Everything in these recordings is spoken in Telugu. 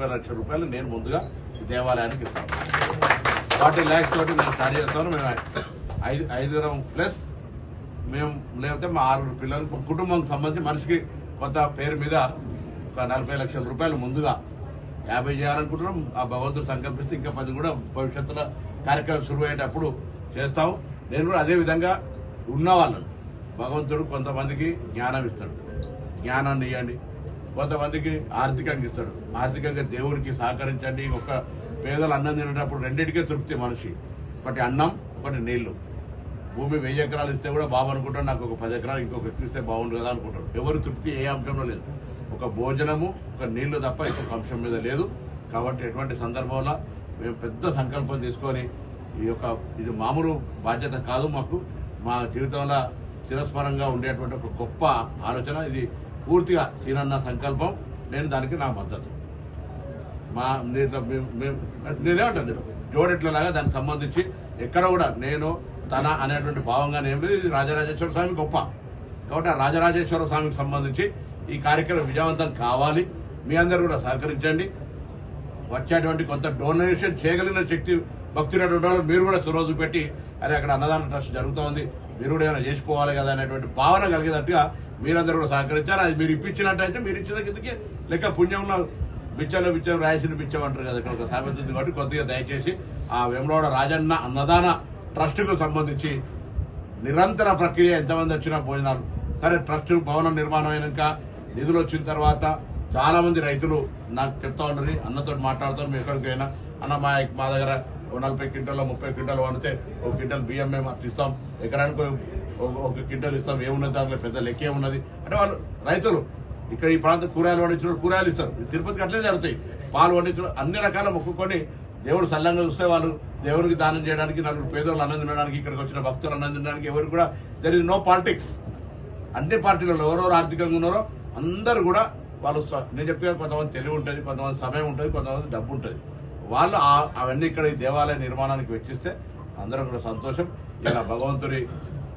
ముప్పై లక్షల రూపాయలు నేను ముందుగా దేవాలయానికి ఇస్తాను. ఫార్టీ ల్యాక్స్ తోటి నేను స్టార్ట్ చేస్తాను. మేము ఐదు ఐదుగురం ప్లస్ మేము లేకపోతే మా ఆరుగురు పిల్లలు కుటుంబం సంబంధించి మనిషికి కొత్త పేరు మీద ఒక నలభై లక్షల రూపాయలు ముందుగా యాభై చేయాలనుకుంటున్నాం. ఆ భగవంతుడు సంకల్పిస్తే ఇంకా పది కూడా భవిష్యత్తులో కార్యక్రమం శురు అయ్యేటప్పుడు చేస్తాం. నేను కూడా అదే విధంగా ఉన్న వాళ్ళను. భగవంతుడు కొంతమందికి జ్ఞానం ఇస్తాడు. జ్ఞానాన్ని ఇవ్వండి కొంతమందికి ఆర్థికంగా ఇస్తాడు. ఆర్థికంగా దేవునికి సహకరించండి. ఒక పేదలు అన్నం తినేటప్పుడు రెండింటికే తృప్తి మనిషి. ఒకటి అన్నం ఒకటి నీళ్ళు. భూమి వెయ్యి ఎకరాలు ఇస్తే కూడా బాబు అనుకుంటాడు నాకు ఒక పది ఎకరాలు ఇంకొక ఇస్తే బాగుండు కదా అనుకుంటాడు. ఎవరు తృప్తి ఏ అంశంలో లేదు. ఒక భోజనము ఒక నీళ్ళు తప్ప ఇంకొక అంశం మీద లేదు. కాబట్టి ఎటువంటి సందర్భంలో మేము పెద్ద సంకల్పం తీసుకొని ఈ యొక్క ఇది మామూలు బాధ్యత కాదు మాకు. మా జీవితంలో చిరస్మరంగా ఉండేటువంటి ఒక గొప్ప ఆలోచన. ఇది పూర్తిగా సీనన్న సంకల్పం నేను దానికి నా మద్దతు. మా మేము- నేనేమంటాను జోడెట్లలాగా దానికి సంబంధించి ఎక్కడ కూడా నేను తన అనేటువంటి భావంగా నేను ఇది రాజరాజేశ్వర స్వామి గొప్ప. కాబట్టి ఆ రాజరాజేశ్వర స్వామికి సంబంధించి ఈ కార్యక్రమం విజయవంతం కావాలి. మీ అందరూ కూడా సహకరించండి. వచ్చేటువంటి కొంత డొనేషన్ చేయగలిగిన శక్తి భక్తులైనటువంటి వాళ్ళు మీరు కూడా చొరవ పెట్టి అరే అక్కడ అన్నదాన ట్రస్ట్ జరుగుతోంది మీరు కూడా ఏమైనా చేసుకోవాలి కదా అనేటువంటి భావన కలిగేటట్టుగా మీరందరూ కూడా సహకరించారు అది మీరు ఇప్పించినట్టయితే మీరు ఇచ్చిన కిందకి లెక్క పుణ్యం బిచ్చలో బిచ్చం రాయసిన బిచ్చం అంటారు కదా ఇక్కడ ఒక సామెత ఉంది కాబట్టి కొద్దిగా దయచేసి ఆ వెమలోడ రాజన్న అన్నదాన ట్రస్టుకు సంబంధించి నిరంతర ప్రక్రియ ఎంతమంది వచ్చినా భోజనాలు. సరే ట్రస్ట్ భవనం నిర్మాణం అయినాక నిధులు వచ్చిన తర్వాత చాలా మంది రైతులు నాకు చెప్తా ఉండరు అన్నతో మాట్లాడతారు మీ ఎక్కడికైనా. అన్న మా మా దగ్గర ఓ నలభై క్వింటాల ముప్పై క్వింటాల్ వండితే ఒక క్వింటల్ బియ్యం మేము అట్లా ఇస్తాం ఎకరానికి ఒక- ఒక క్వింటల్ ఇస్తాం. ఏమున్నది దాంట్లో? పెద్ద లెక్క ఏమున్నది? అంటే వాళ్ళు రైతులు ఇక్కడ ఈ ప్రాంతం కూరగాయలు పండించిన కూరగాయలు ఇస్తారు. తిరుపతికి అట్లే జరుగుతాయి. పాలు పండించడం అన్ని రకాల మొక్కుకొని దేవుడు సల్లంగా చూస్తే వాళ్ళు దేవునికి దానం చేయడానికి నలుగురు పేదోళ్ళు అన్నం తినడానికి ఇక్కడికి వచ్చిన భక్తులు అన్నం తినడానికి ఎవరు కూడా దెర్ ఇస్ నో పాలిటిక్స్ అన్ని పార్టీలలో ఎవరెవరు ఆర్థికంగా ఉన్నారో అందరూ కూడా వాళ్ళు నేను చెప్తే కొంతమంది తెలివి ఉంటుంది కొంతమంది సమయం ఉంటుంది కొంతమంది డబ్బు ఉంటుంది. వాళ్ళు అవన్నీ ఇక్కడ ఈ దేవాలయ నిర్మాణానికి వెచ్చిస్తే అందరం కూడా సంతోషం. ఇలా భగవంతుడి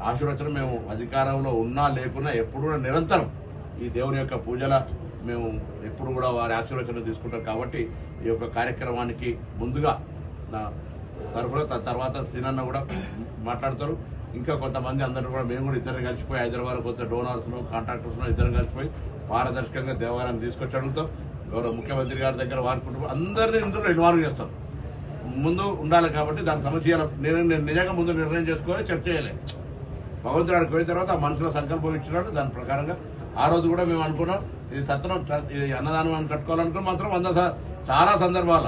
ఆశీర్వచనం మేము అధికారంలో ఉన్నా లేకున్నా ఎప్పుడు కూడా నిరంతరం ఈ దేవుని యొక్క పూజల మేము ఎప్పుడు కూడా వారి ఆశీర్వచనం తీసుకుంటాం కాబట్టి ఈ యొక్క కార్యక్రమానికి ముందుగా నా తరఫున త- తర్వాత శ్రీనన్న కూడా మాట్లాడతారు. ఇంకా కొంతమంది అందరూ కూడా మేము కూడా ఇద్దరు కలిసిపోయి హైదరాబాద్ కొంత డోనర్స్ కాంట్రాక్టర్స్ ఇద్దరు కలిసిపోయి పారదర్శకంగా దేవాలయాన్ని తీసుకొచ్చి అడుగుతాం. గౌరవ ముఖ్యమంత్రి గారి దగ్గర వారి కుటుంబం అందరినీ ఇందులో ఇన్వాల్వ్ చేస్తాం. ముందు ఉండాలి కాబట్టి దాని సమస్య నేను నేను నిజంగా ముందు నిర్ణయం చేసుకొని చర్చ చేయలే. భగవంతుడు పోయిన తర్వాత ఆ మనసులో సంకల్పం ఇచ్చినాడు దాని ప్రకారంగా ఆ రోజు కూడా మేము అనుకున్నాం. ఇది సత్రం ఇది అన్నదానం అని కట్టుకోవాలనుకుని మాత్రం వంద చాలా సందర్భాల.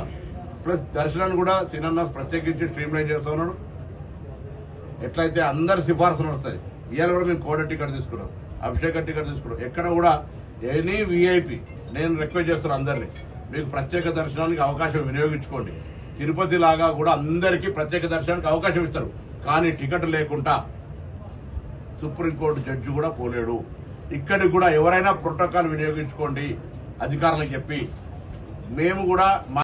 ప్లస్ దర్శనాన్ని కూడా సినన్న ప్రత్యేకించి స్ట్రీమ్ లైన్ చేస్తూ ఉన్నాడు. ఎట్లయితే అందరి సిఫార్సు నడుస్తుంది ఇవాళ కూడా మేము కోడ టికెట్ తీసుకున్నాం అభిషేక టికెట్ తీసుకున్నాం. ఎక్కడ కూడా ఎనీ విఐపి నేను రిక్వెస్ట్ చేస్తున్నాను అందరినీ. మీకు ప్రత్యేక దర్శనానికి అవకాశం వినియోగించుకోండి. తిరుపతి లాగా కూడా అందరికీ ప్రత్యేక దర్శనానికి అవకాశం ఇస్తారు. కానీ టికెట్ లేకుండా సుప్రీంకోర్టు జడ్జి కూడా పోలేడు. ఇక్కడికి కూడా ఎవరైనా ప్రోటోకాల్ వినియోగించుకోండి అధికారులకు చెప్పి. మేము కూడా మా